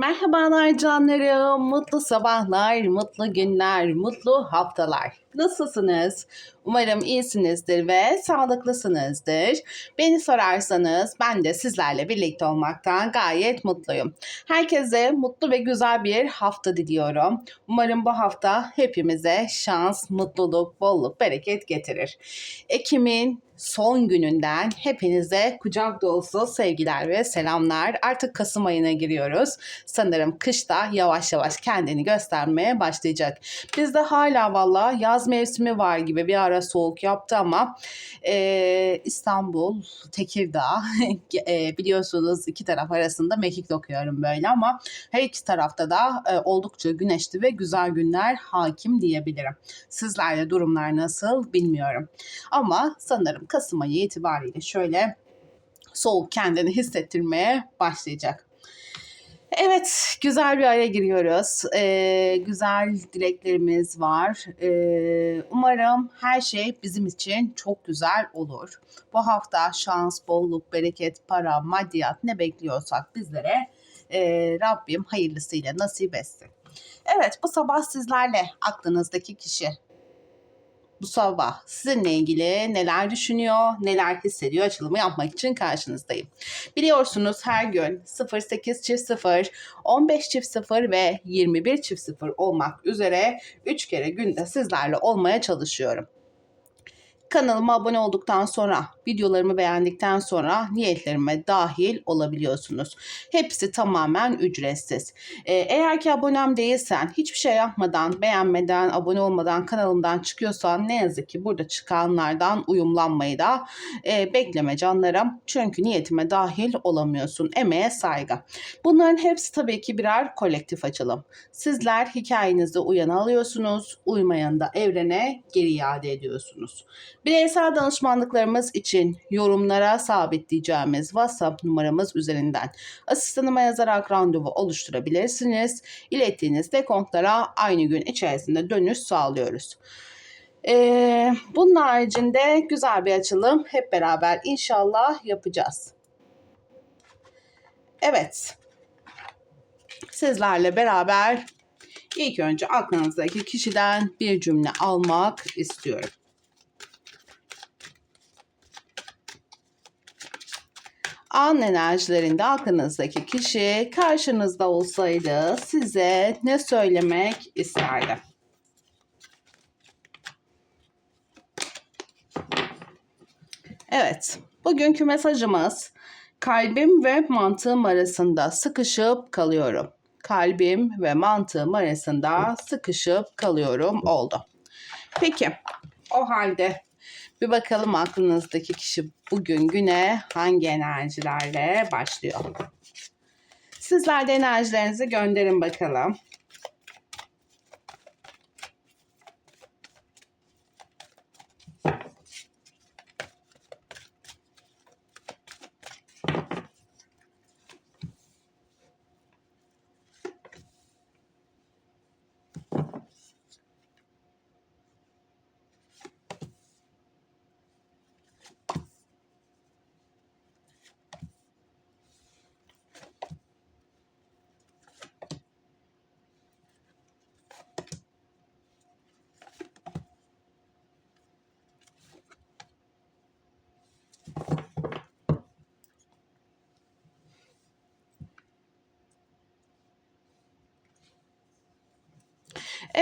Merhabalar canlarım, mutlu sabahlar, mutlu günler, mutlu haftalar. Nasılsınız? Umarım iyisinizdir ve sağlıklısınızdır. Beni sorarsanız ben de sizlerle birlikte olmaktan gayet mutluyum. Herkese mutlu ve güzel bir hafta diliyorum. Umarım bu hafta hepimize şans, mutluluk, bolluk, bereket getirir. Ekim'in son gününden hepinize kucak dolusu sevgiler ve selamlar. Artık Kasım ayına giriyoruz. Sanırım kış da yavaş yavaş kendini göstermeye başlayacak. Bizde hala valla yaz mevsimi var gibi bir ara soğuk yaptı ama e, İstanbul, Tekirdağ e, biliyorsunuz iki taraf arasında mekik okuyorum böyle ama her iki tarafta da e, oldukça güneşli ve güzel günler hakim diyebilirim. Sizlerle durumlar nasıl bilmiyorum. Ama sanırım Kasım ayı itibariyle şöyle soğuk kendini hissettirmeye başlayacak. Evet, güzel bir aya giriyoruz. Ee, güzel dileklerimiz var. Ee, umarım her şey bizim için çok güzel olur. Bu hafta şans, bolluk, bereket, para, maddiyat ne bekliyorsak bizlere e, Rabbim hayırlısıyla nasip etsin. Evet, bu sabah sizlerle aklınızdaki kişi bu sabah sizinle ilgili neler düşünüyor, neler hissediyor açılımı yapmak için karşınızdayım. Biliyorsunuz her gün 08 çift 0, 15 çift 0 ve 21 çift 0 olmak üzere 3 kere günde sizlerle olmaya çalışıyorum. Kanalıma abone olduktan sonra, videolarımı beğendikten sonra niyetlerime dahil olabiliyorsunuz. Hepsi tamamen ücretsiz. Ee, eğer ki abonem değilsen, hiçbir şey yapmadan, beğenmeden, abone olmadan kanalımdan çıkıyorsan ne yazık ki burada çıkanlardan uyumlanmayı da e, bekleme canlarım. Çünkü niyetime dahil olamıyorsun. Emeğe saygı. Bunların hepsi tabii ki birer kolektif açılım. Sizler hikayenizde uyanı alıyorsunuz, uymayanı da evrene geri iade ediyorsunuz. Bireysel danışmanlıklarımız için yorumlara sabitleyeceğimiz WhatsApp numaramız üzerinden asistanıma yazarak randevu oluşturabilirsiniz. İlettiğiniz dekontlara aynı gün içerisinde dönüş sağlıyoruz. Ee, bunun haricinde güzel bir açılım hep beraber inşallah yapacağız. Evet. Sizlerle beraber ilk önce aklınızdaki kişiden bir cümle almak istiyorum. An enerjilerinde aklınızdaki kişi karşınızda olsaydı size ne söylemek isterdi? Evet, bugünkü mesajımız kalbim ve mantığım arasında sıkışıp kalıyorum. Kalbim ve mantığım arasında sıkışıp kalıyorum oldu. Peki, o halde bir bakalım aklınızdaki kişi bugün güne hangi enerjilerle başlıyor. Sizler de enerjilerinizi gönderin bakalım.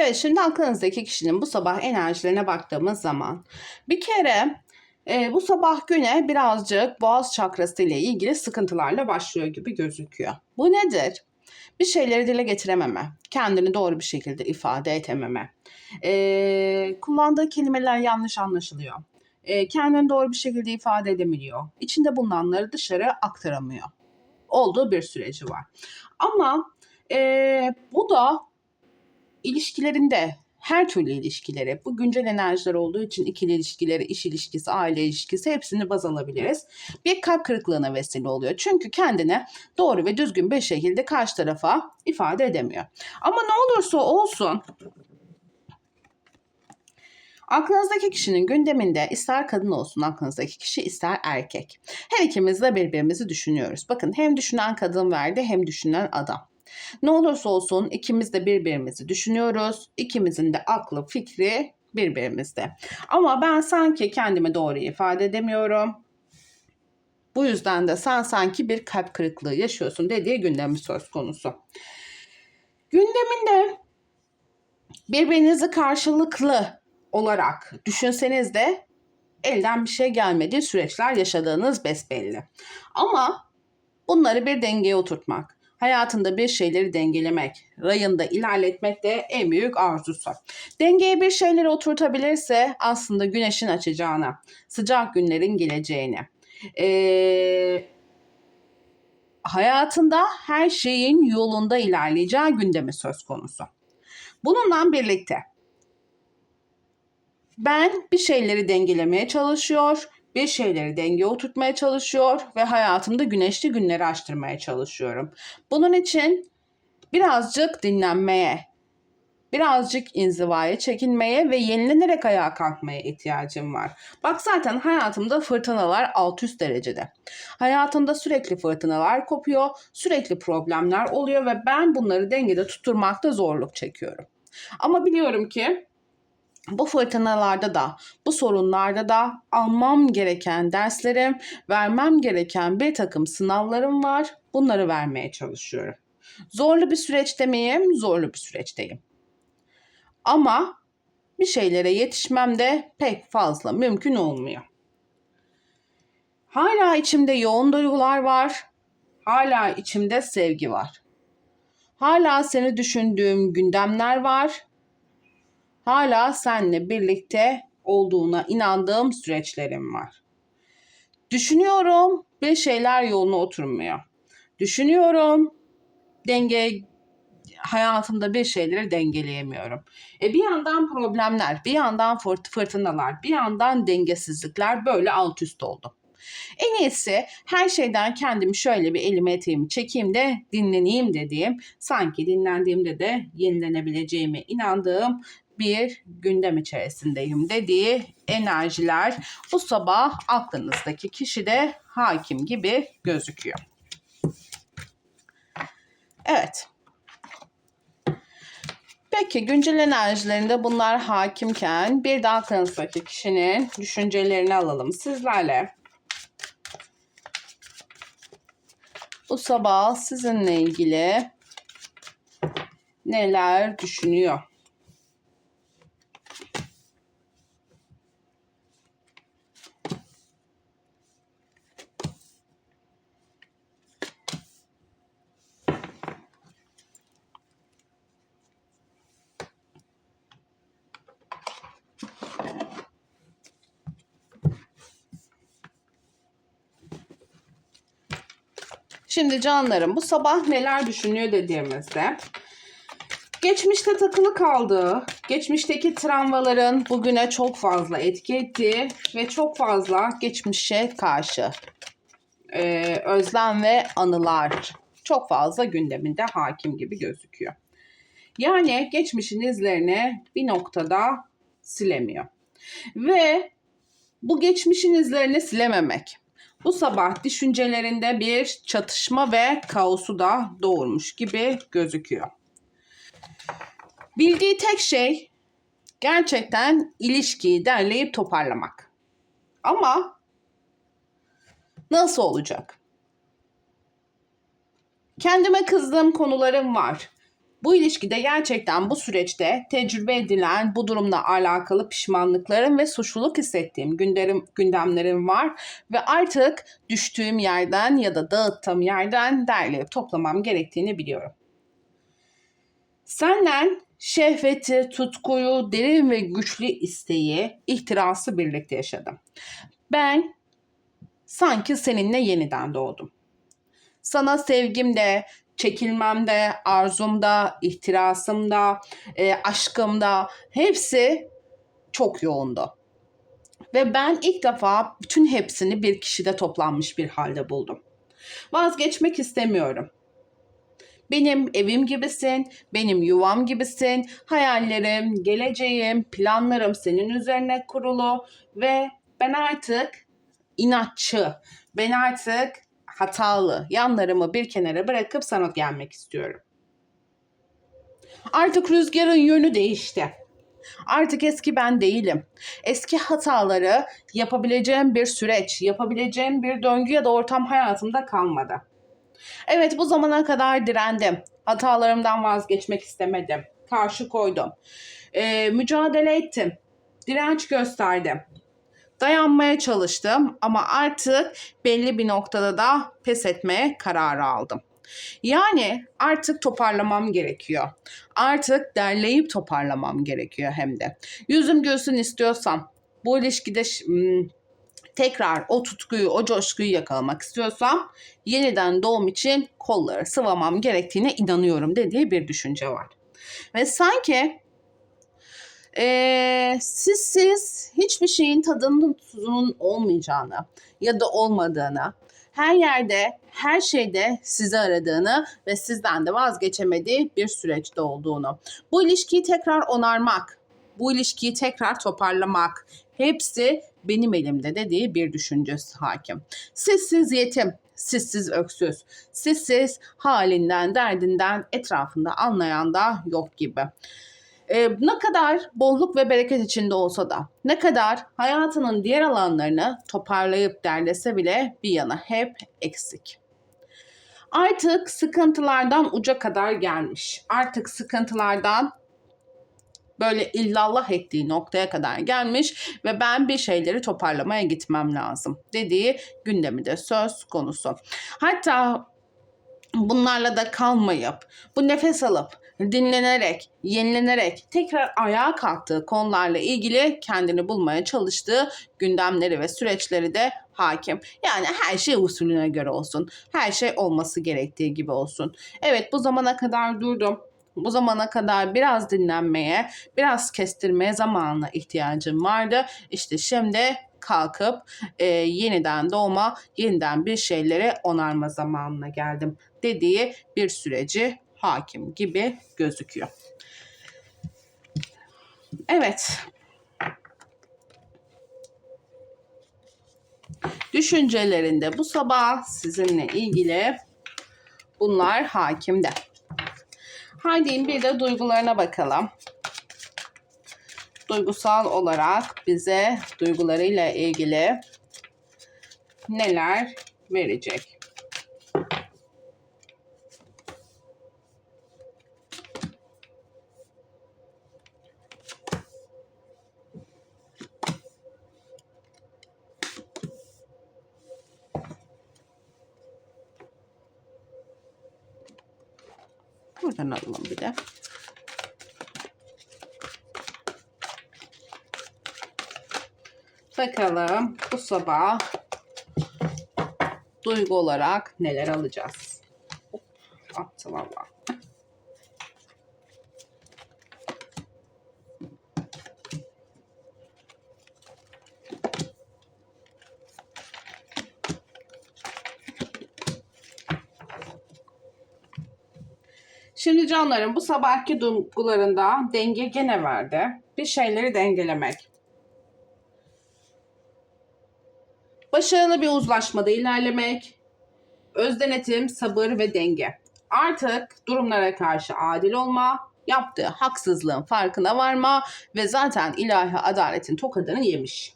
Evet şimdi aklınızdaki kişinin bu sabah enerjilerine baktığımız zaman bir kere e, bu sabah güne birazcık boğaz çakrası ile ilgili sıkıntılarla başlıyor gibi gözüküyor. Bu nedir? Bir şeyleri dile getirememe, kendini doğru bir şekilde ifade etememe, e, kullandığı kelimeler yanlış anlaşılıyor, e, kendini doğru bir şekilde ifade edemiyor, içinde bulunanları dışarı aktaramıyor. Olduğu bir süreci var. Ama e, bu da ilişkilerinde her türlü ilişkileri, bu güncel enerjiler olduğu için ikili ilişkileri, iş ilişkisi, aile ilişkisi hepsini baz alabiliriz. Bir kalp kırıklığına vesile oluyor. Çünkü kendine doğru ve düzgün bir şekilde karşı tarafa ifade edemiyor. Ama ne olursa olsun Aklınızdaki kişinin gündeminde ister kadın olsun aklınızdaki kişi ister erkek. Her ikimiz de birbirimizi düşünüyoruz. Bakın hem düşünen kadın verdi hem düşünen adam. Ne olursa olsun ikimiz de birbirimizi düşünüyoruz. İkimizin de aklı, fikri birbirimizde. Ama ben sanki kendimi doğru ifade edemiyorum. Bu yüzden de sen sanki bir kalp kırıklığı yaşıyorsun dediği gündemi söz konusu. Gündeminde birbirinizi karşılıklı olarak düşünseniz de elden bir şey gelmediği süreçler yaşadığınız besbelli. Ama bunları bir dengeye oturtmak, hayatında bir şeyleri dengelemek, rayında ilerletmek de en büyük arzusu. Dengeye bir şeyleri oturtabilirse aslında güneşin açacağına, sıcak günlerin geleceğine, ee, hayatında her şeyin yolunda ilerleyeceği gündemi söz konusu. Bununla birlikte ben bir şeyleri dengelemeye çalışıyor, bir şeyleri dengeye oturtmaya çalışıyor ve hayatımda güneşli günleri açtırmaya çalışıyorum. Bunun için birazcık dinlenmeye, birazcık inzivaya çekinmeye ve yenilenerek ayağa kalkmaya ihtiyacım var. Bak zaten hayatımda fırtınalar alt üst derecede. Hayatımda sürekli fırtınalar kopuyor, sürekli problemler oluyor ve ben bunları dengede tutturmakta zorluk çekiyorum. Ama biliyorum ki bu fırtınalarda da, bu sorunlarda da almam gereken derslerim, vermem gereken bir takım sınavlarım var. Bunları vermeye çalışıyorum. Zorlu bir süreçte miyim? Zorlu bir süreçteyim. Ama bir şeylere yetişmem de pek fazla mümkün olmuyor. Hala içimde yoğun duygular var. Hala içimde sevgi var. Hala seni düşündüğüm gündemler var. Hala seninle birlikte olduğuna inandığım süreçlerim var. Düşünüyorum bir şeyler yoluna oturmuyor. Düşünüyorum denge hayatımda bir şeyleri dengeleyemiyorum. E bir yandan problemler, bir yandan fırt fırtınalar, bir yandan dengesizlikler böyle alt üst oldu. En iyisi her şeyden kendimi şöyle bir elime eteğimi çekeyim de dinleneyim dediğim, sanki dinlendiğimde de yenilenebileceğime inandığım bir gündem içerisindeyim dediği enerjiler bu sabah aklınızdaki kişide hakim gibi gözüküyor. Evet. Peki güncel enerjilerinde bunlar hakimken bir de aklınızdaki kişinin düşüncelerini alalım sizlerle. Bu sabah sizinle ilgili neler düşünüyor? Şimdi canlarım bu sabah neler düşünüyor dediğimizde geçmişte takılı kaldığı, geçmişteki travmaların bugüne çok fazla etki ettiği ve çok fazla geçmişe karşı e, özlem ve anılar çok fazla gündeminde hakim gibi gözüküyor. Yani geçmişin izlerini bir noktada silemiyor. Ve bu geçmişin izlerini silememek bu sabah düşüncelerinde bir çatışma ve kaosu da doğurmuş gibi gözüküyor. Bildiği tek şey gerçekten ilişkiyi derleyip toparlamak. Ama nasıl olacak? Kendime kızdığım konularım var. Bu ilişkide gerçekten bu süreçte tecrübe edilen bu durumla alakalı pişmanlıklarım ve suçluluk hissettiğim gündemlerim, gündemlerim var ve artık düştüğüm yerden ya da dağıttığım yerden derleyip toplamam gerektiğini biliyorum. Senden şehveti, tutkuyu, derin ve güçlü isteği, ihtirası birlikte yaşadım. Ben sanki seninle yeniden doğdum. Sana sevgimde, çekilmemde, arzumda, ihtirasımda, e, aşkımda hepsi çok yoğundu. Ve ben ilk defa bütün hepsini bir kişide toplanmış bir halde buldum. Vazgeçmek istemiyorum. Benim evim gibisin, benim yuvam gibisin, hayallerim, geleceğim, planlarım senin üzerine kurulu ve ben artık inatçı, ben artık hatalı yanlarımı bir kenara bırakıp sana gelmek istiyorum. Artık rüzgarın yönü değişti. Artık eski ben değilim. Eski hataları yapabileceğim bir süreç, yapabileceğim bir döngü ya da ortam hayatımda kalmadı. Evet bu zamana kadar direndim. Hatalarımdan vazgeçmek istemedim. Karşı koydum. Ee, mücadele ettim. Direnç gösterdim. Dayanmaya çalıştım ama artık belli bir noktada da pes etmeye kararı aldım. Yani artık toparlamam gerekiyor. Artık derleyip toparlamam gerekiyor hem de. Yüzüm gülsün istiyorsam, bu ilişkide tekrar o tutkuyu, o coşkuyu yakalamak istiyorsam yeniden doğum için kolları sıvamam gerektiğine inanıyorum dediği bir düşünce var. Ve sanki eee siz siz hiçbir şeyin tadının tuzunun olmayacağını ya da olmadığını, her yerde, her şeyde sizi aradığını ve sizden de vazgeçemediği bir süreçte olduğunu. Bu ilişkiyi tekrar onarmak, bu ilişkiyi tekrar toparlamak hepsi benim elimde dediği bir düşüncesi hakim. Sizsiz yetim, sizsiz öksüz, sizsiz halinden, derdinden etrafında anlayan da yok gibi. Ee, ne kadar bolluk ve bereket içinde olsa da, ne kadar hayatının diğer alanlarını toparlayıp derlese bile bir yana hep eksik. Artık sıkıntılardan uca kadar gelmiş. Artık sıkıntılardan böyle illallah ettiği noktaya kadar gelmiş ve ben bir şeyleri toparlamaya gitmem lazım dediği gündemi de söz konusu. Hatta bunlarla da kalmayıp bu nefes alıp dinlenerek, yenilenerek tekrar ayağa kalktığı konularla ilgili kendini bulmaya çalıştığı gündemleri ve süreçleri de hakim. Yani her şey usulüne göre olsun. Her şey olması gerektiği gibi olsun. Evet bu zamana kadar durdum. Bu zamana kadar biraz dinlenmeye, biraz kestirmeye zamanına ihtiyacım vardı. İşte şimdi kalkıp e, yeniden doğma, yeniden bir şeyleri onarma zamanına geldim dediği bir süreci hakim gibi gözüküyor. Evet. Düşüncelerinde bu sabah sizinle ilgili bunlar hakimde. Haydi bir de duygularına bakalım. Duygusal olarak bize duygularıyla ilgili neler verecek? Buradan alalım bir de. Bakalım bu sabah duygu olarak neler alacağız. Şimdi canlarım bu sabahki duygularında denge gene verdi. Bir şeyleri dengelemek. Başarılı bir uzlaşmada ilerlemek. Öz denetim, sabır ve denge. Artık durumlara karşı adil olma, yaptığı haksızlığın farkına varma ve zaten ilahi adaletin tokadını yemiş.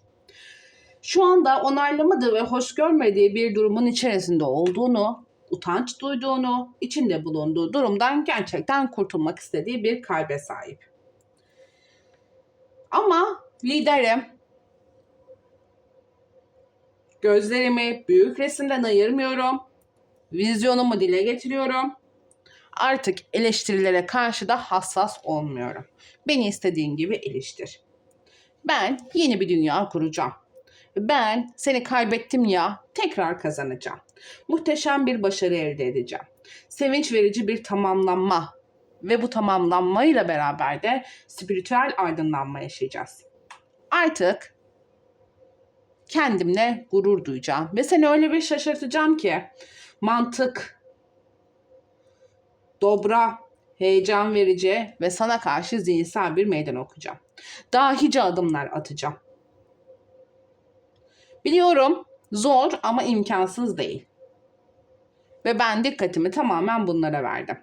Şu anda onaylamadığı ve hoş görmediği bir durumun içerisinde olduğunu, utanç duyduğunu, içinde bulunduğu durumdan gerçekten kurtulmak istediği bir kalbe sahip. Ama liderim, gözlerimi büyük resimden ayırmıyorum, vizyonumu dile getiriyorum. Artık eleştirilere karşı da hassas olmuyorum. Beni istediğin gibi eleştir. Ben yeni bir dünya kuracağım. Ben seni kaybettim ya tekrar kazanacağım. Muhteşem bir başarı elde edeceğim. Sevinç verici bir tamamlanma ve bu tamamlanmayla beraber de spiritüel aydınlanma yaşayacağız. Artık kendimle gurur duyacağım ve seni öyle bir şaşırtacağım ki mantık, dobra, heyecan verici ve sana karşı zihinsel bir meydan okuyacağım. Dahice adımlar atacağım. Biliyorum zor ama imkansız değil. Ve ben dikkatimi tamamen bunlara verdim.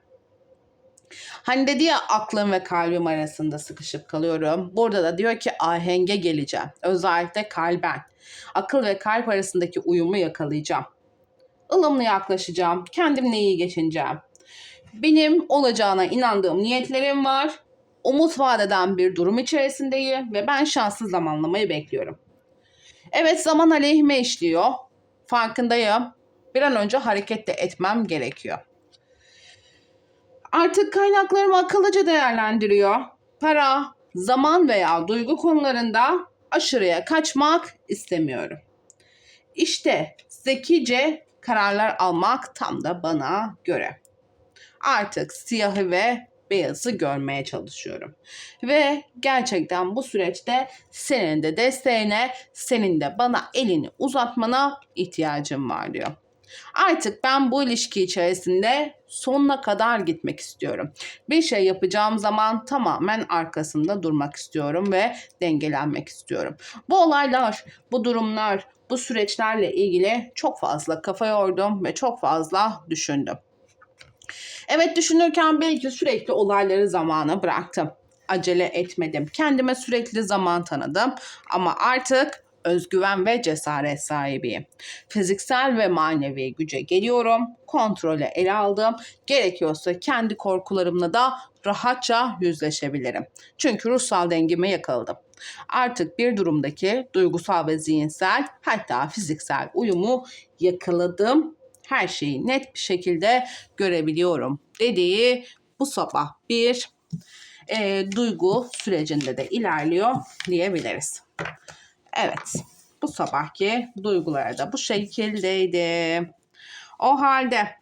Hani dedi ya aklım ve kalbim arasında sıkışıp kalıyorum. Burada da diyor ki ahenge geleceğim. Özellikle kalben. Akıl ve kalp arasındaki uyumu yakalayacağım. ılımlı yaklaşacağım. Kendimle iyi geçineceğim. Benim olacağına inandığım niyetlerim var. Umut vadeden bir durum içerisindeyim ve ben şanslı zamanlamayı bekliyorum. Evet zaman aleyhime işliyor. Farkındayım. Bir an önce hareket de etmem gerekiyor. Artık kaynaklarımı akıllıca değerlendiriyor. Para, zaman veya duygu konularında aşırıya kaçmak istemiyorum. İşte zekice kararlar almak tam da bana göre. Artık siyahı ve beyazı görmeye çalışıyorum. Ve gerçekten bu süreçte senin de desteğine, senin de bana elini uzatmana ihtiyacım var diyor. Artık ben bu ilişki içerisinde sonuna kadar gitmek istiyorum. Bir şey yapacağım zaman tamamen arkasında durmak istiyorum ve dengelenmek istiyorum. Bu olaylar, bu durumlar, bu süreçlerle ilgili çok fazla kafa yordum ve çok fazla düşündüm. Evet düşünürken belki sürekli olayları zamana bıraktım. Acele etmedim. Kendime sürekli zaman tanıdım ama artık özgüven ve cesaret sahibiyim. Fiziksel ve manevi güce geliyorum. Kontrolü ele aldım. Gerekiyorsa kendi korkularımla da rahatça yüzleşebilirim. Çünkü ruhsal dengeme yakaladım. Artık bir durumdaki duygusal ve zihinsel hatta fiziksel uyumu yakaladım. Her şeyi net bir şekilde görebiliyorum dediği bu sabah bir e, duygu sürecinde de ilerliyor diyebiliriz. Evet. Bu sabahki duyguları da bu şekildeydi. O halde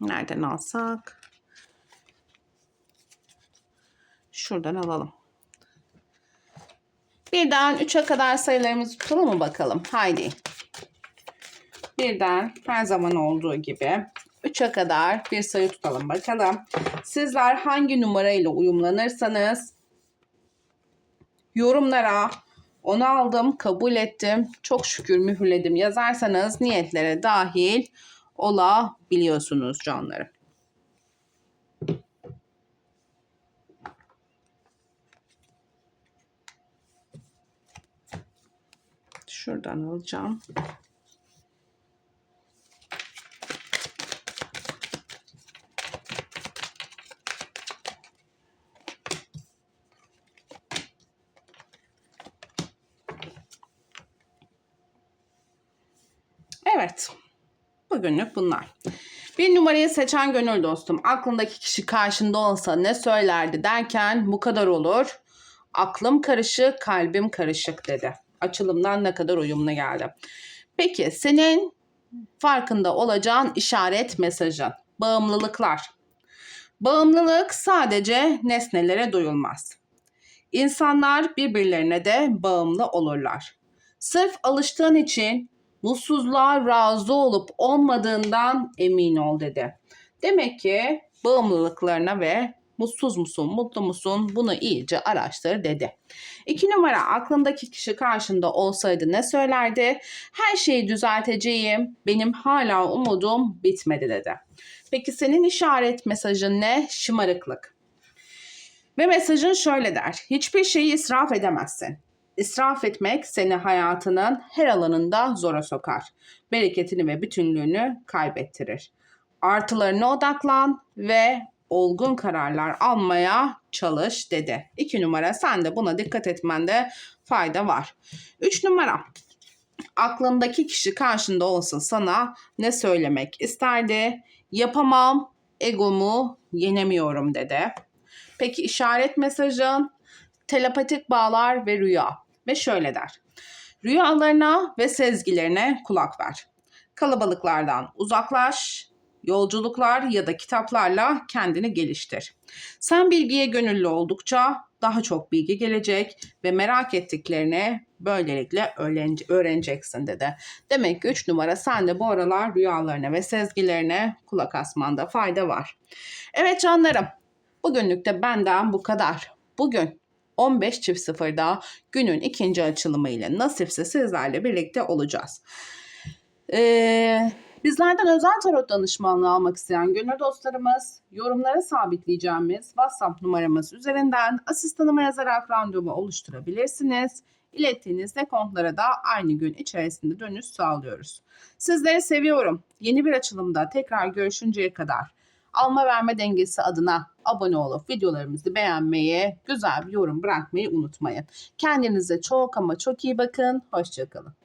nereden alsak? Şuradan alalım. Birden 3'e kadar sayılarımızı tutalım mı bakalım? Haydi. Birden her zaman olduğu gibi 3'e kadar bir sayı tutalım bakalım. Sizler hangi numarayla uyumlanırsanız yorumlara onu aldım, kabul ettim, çok şükür mühürledim yazarsanız niyetlere dahil olabiliyorsunuz canlarım. Şuradan alacağım. Evet. Bugünlük bunlar. Bir numarayı seçen gönül dostum aklındaki kişi karşında olsa ne söylerdi derken bu kadar olur. Aklım karışık, kalbim karışık dedi. Açılımdan ne kadar uyumlu geldi. Peki senin farkında olacağın işaret mesajın. Bağımlılıklar. Bağımlılık sadece nesnelere duyulmaz. İnsanlar birbirlerine de bağımlı olurlar. Sırf alıştığın için mutsuzluğa razı olup olmadığından emin ol dedi. Demek ki bağımlılıklarına ve mutsuz musun, mutlu musun bunu iyice araştır dedi. İki numara aklındaki kişi karşında olsaydı ne söylerdi? Her şeyi düzelteceğim, benim hala umudum bitmedi dedi. Peki senin işaret mesajın ne? Şımarıklık. Ve mesajın şöyle der. Hiçbir şeyi israf edemezsin. İsraf etmek seni hayatının her alanında zora sokar. Bereketini ve bütünlüğünü kaybettirir. Artılarına odaklan ve olgun kararlar almaya çalış dedi. İki numara sen de buna dikkat etmende fayda var. Üç numara aklındaki kişi karşında olsa sana ne söylemek isterdi? Yapamam, egomu yenemiyorum dedi. Peki işaret mesajın telepatik bağlar ve rüya ve şöyle der. Rüyalarına ve sezgilerine kulak ver. Kalabalıklardan uzaklaş, yolculuklar ya da kitaplarla kendini geliştir. Sen bilgiye gönüllü oldukça daha çok bilgi gelecek ve merak ettiklerini böylelikle öğreneceksin dedi. Demek ki 3 numara sen de bu aralar rüyalarına ve sezgilerine kulak asmanda fayda var. Evet canlarım bugünlük de benden bu kadar. Bugün 15 çift sıfırda günün ikinci açılımı ile nasipse sizlerle birlikte olacağız. Ee, Bizlerden özel tarot danışmanlığı almak isteyen gönül dostlarımız yorumlara sabitleyeceğimiz WhatsApp numaramız üzerinden asistanıma yazarak randevu oluşturabilirsiniz. İlettiğiniz dekontlara da aynı gün içerisinde dönüş sağlıyoruz. Sizleri seviyorum. Yeni bir açılımda tekrar görüşünceye kadar alma verme dengesi adına abone olup videolarımızı beğenmeyi, güzel bir yorum bırakmayı unutmayın. Kendinize çok ama çok iyi bakın. Hoşçakalın.